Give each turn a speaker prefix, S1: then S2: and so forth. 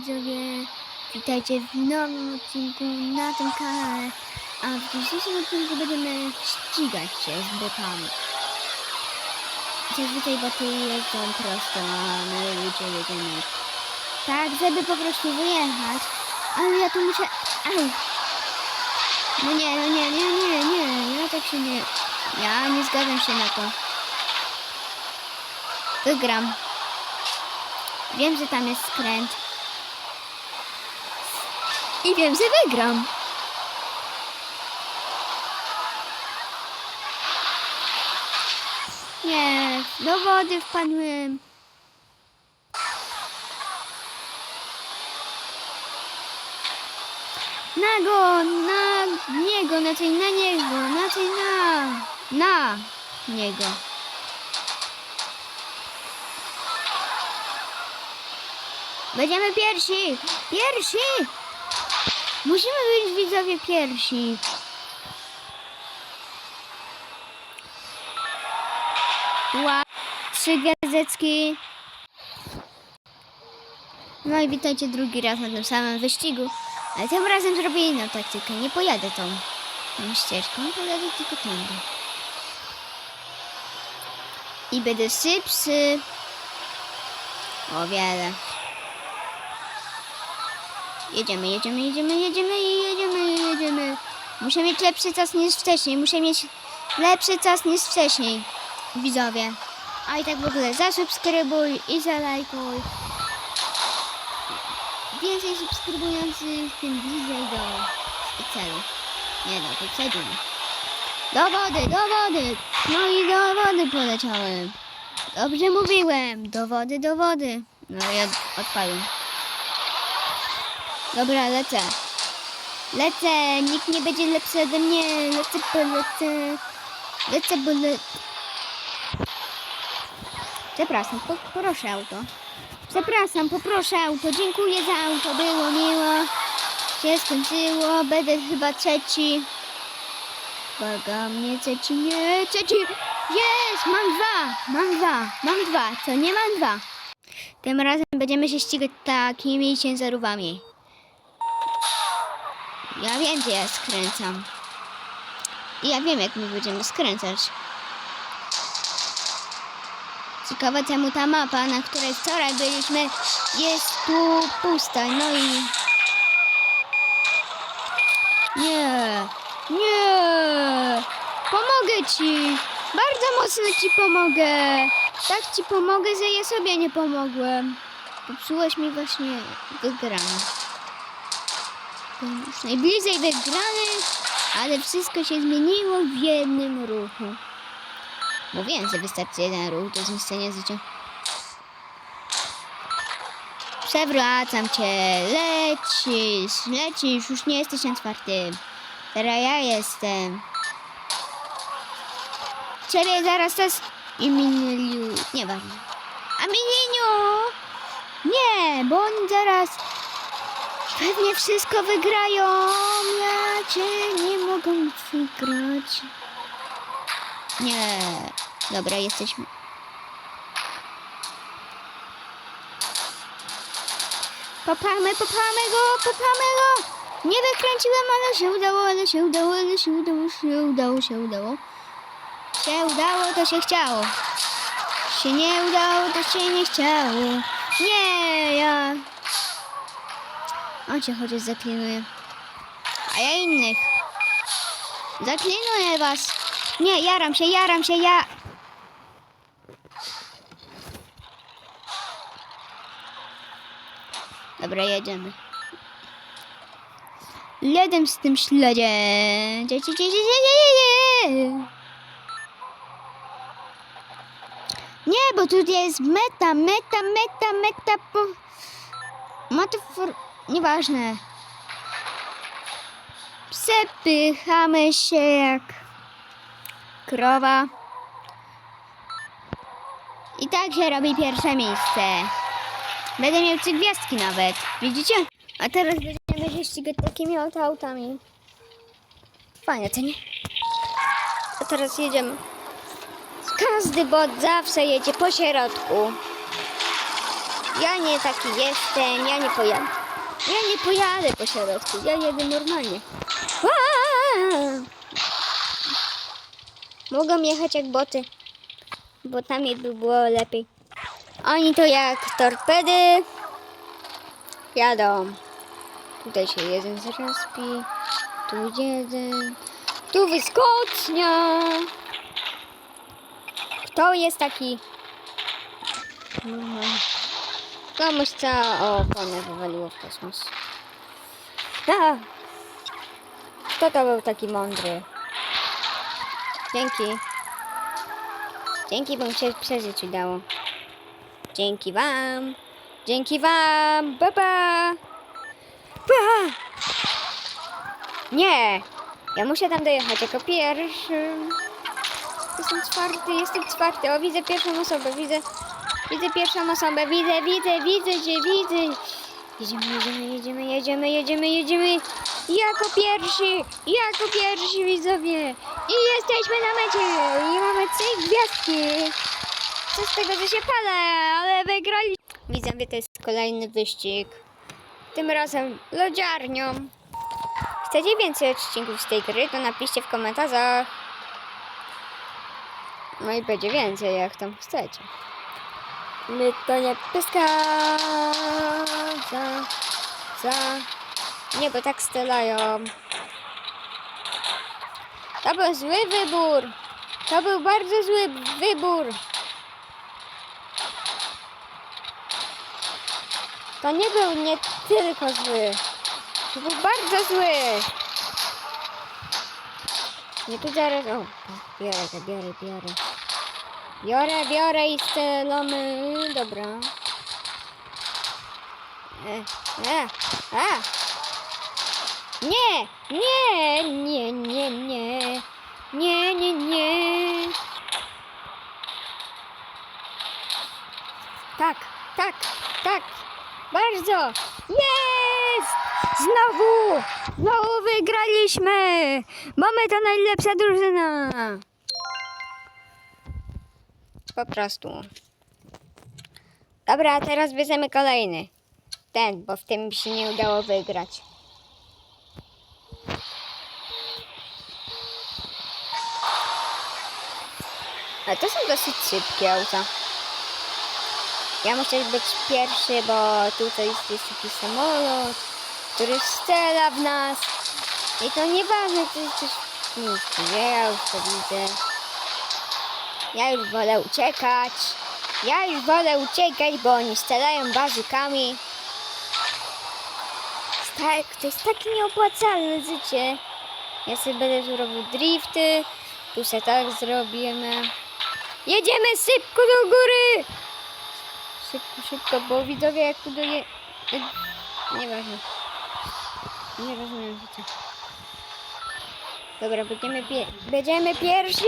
S1: widzowie, witajcie w nowym odcinku na tym kanale. A w dzisiejszym odcinku będziemy ścigać się z botami. Zazwyczaj boty jeżdżą prosto, a my ludzie jedziemy tak, żeby po prostu wyjechać. Ale ja tu muszę... Ej! No nie, no nie, nie, nie, nie, ja tak się nie... Ja nie zgadzam się na to. Wygram. Wiem, że tam jest skręt. I wiem, że wygram. Nie, do wody wpadłem. Na go, na niego, znaczy na niego, znaczy na, na niego. Będziemy pierwsi! Pierwsi! Musimy być widzowie pierwsi. Ła, trzy gazecki. No i witajcie drugi raz na tym samym wyścigu. Ale tym razem zrobię inną taktykę. Nie pojadę tą, tą ścieżką, pojadę tylko tędy. I będę szybszy. O wiele. Jedziemy, jedziemy, jedziemy, jedziemy jedziemy, jedziemy. Muszę mieć lepszy czas niż wcześniej. Muszę mieć lepszy czas niż wcześniej. Widzowie. A i tak w ogóle zasubskrybuj i zalajkuj. Więcej subskrybujących, tym bliżej do celu. Nie no, wyprzedzimy. Do wody, do wody! No i do wody poleciałem. Dobrze mówiłem. Do wody, do wody. No ja odpadłem. Dobra, lecę. Lecę, nikt nie będzie lepszy ode mnie. Lecę, bo lecę. Lecę, bo le... Przepraszam, po, proszę auto. Przepraszam, poproszę auto. Dziękuję za auto, było miło. Się skończyło, będę chyba trzeci. Uwaga, mnie trzeci, nie, trzeci. Jest, mam dwa, mam dwa, mam dwa, co nie mam dwa. Tym razem będziemy się ścigać takimi ciężarówkami. Ja wiem, gdzie ja skręcam. I ja wiem, jak my będziemy skręcać. Ciekawe czemu ta mapa, na której wczoraj byliśmy, jest tu pusta. No i... Nie, nie, pomogę ci. Bardzo mocno ci pomogę. Tak ci pomogę, że ja sobie nie pomogłem. Popsułeś mi właśnie wygraną. Byłem już najbliżej wygrany, ale wszystko się zmieniło w jednym ruchu. Mówiłem, że wystarczy jeden ruch do zniszczenia życia. Przewracam cię, lecisz, lecisz, już nie jesteś na czwartym. Teraz ja jestem. Ciebie zaraz czas i miniliu, nieważne. A mininiu! Nie, bo oni zaraz pewnie wszystko wygrają. Ja cię nie mogę wygrać. Nie. Dobra, jesteśmy. Popamy, popamy go, popamy go! Nie wykręciłem, ale się udało, ale się udało, ale się udało, się udało, się udało. Się udało, to się chciało. Się nie udało, to się nie chciało. Nie, ja... On cię chociaż zaklinuje. A ja innych. Zaklinuję was. Nie, jaram się, jaram się, ja... Dobra, jedziemy. Ledem z tym śledzie. Dzie, dzie, dzie, dzie, dzie, dzie, dzie. Nie, bo tu jest meta, meta, meta, meta, po... Metafor... Nieważne. Przepychamy się jak krowa. I tak się robi pierwsze miejsce. Będę miał trzy gwiazdki nawet. Widzicie? A teraz będziemy się ścigać takimi oto autami. Fajne, co nie? A teraz jedziemy. Każdy bot zawsze jedzie po środku. Ja nie taki jestem, ja nie pojadę. Ja nie pojadę po środku, ja jedę normalnie. Aaa! Mogą jechać jak boty, bo tam by było lepiej. Oni to jak torpedy jadą. Tutaj się jeden zrespi, tu jeden, tu wyskocznia. Kto jest taki? Mhm. Komuś cała oponę wywaliło w kosmos. A! Kto to był taki mądry? Dzięki. Dzięki, bo mi się przeżyć udało. Dzięki wam. Dzięki wam. Pa, pa. Pa. Nie. Ja muszę tam dojechać jako pierwszy. Jestem czwarty, jestem czwarty. O, widzę pierwszą osobę, widzę. Widzę pierwszą osobę, widzę, widzę, widzę cię, widzę. Jedziemy, jedziemy, jedziemy, jedziemy, jedziemy, jedziemy. Jako pierwsi, jako pierwsi widzowie. I jesteśmy na mecie. I mamy trzy gwiazdki. Co z tego, że się palę, ale wygrali. Widzowie, to jest kolejny wyścig. Tym razem lodziarnią. Chcecie więcej odcinków z tej gry, to napiszcie w komentarzach. No i będzie więcej, jak tam chcecie. My to nie pyska za, za. Nie, bo tak strzelają. To był zły wybór. To był bardzo zły wybór. To nie był nie tylko zły. To był bardzo zły. Nie tu zaraz. O, biorę biorę, biorę. Biorę, biorę i strzelamy. Dobra. E, e, a. Nie, nie, nie, nie, nie. Nie, nie, nie. Tak, tak, tak. Bardzo. Jest! Znowu! Znowu wygraliśmy! Mamy to najlepsza drużyna! Po prostu. Dobra, teraz bierzemy kolejny. Ten, bo w tym się nie udało wygrać. A to są dosyć szybkie auta. Ja muszę być pierwszy, bo tutaj jest, taki samolot, który strzela w nas. I to nieważne, czy jest coś miejscu. Ja już to widzę. Ja już wolę uciekać. Ja już wolę uciekać, bo oni strzelają bazukami. Tak, to jest takie nieopłacalne życie. Ja sobie będę tu robił drifty. Tu se tak zrobimy. Jedziemy szybko do góry! Szybko, szybko, bo widzowie jak tu doje... Nieważne. Nie rozumiem życia. Dobra, będziemy, pie... będziemy pierwsi!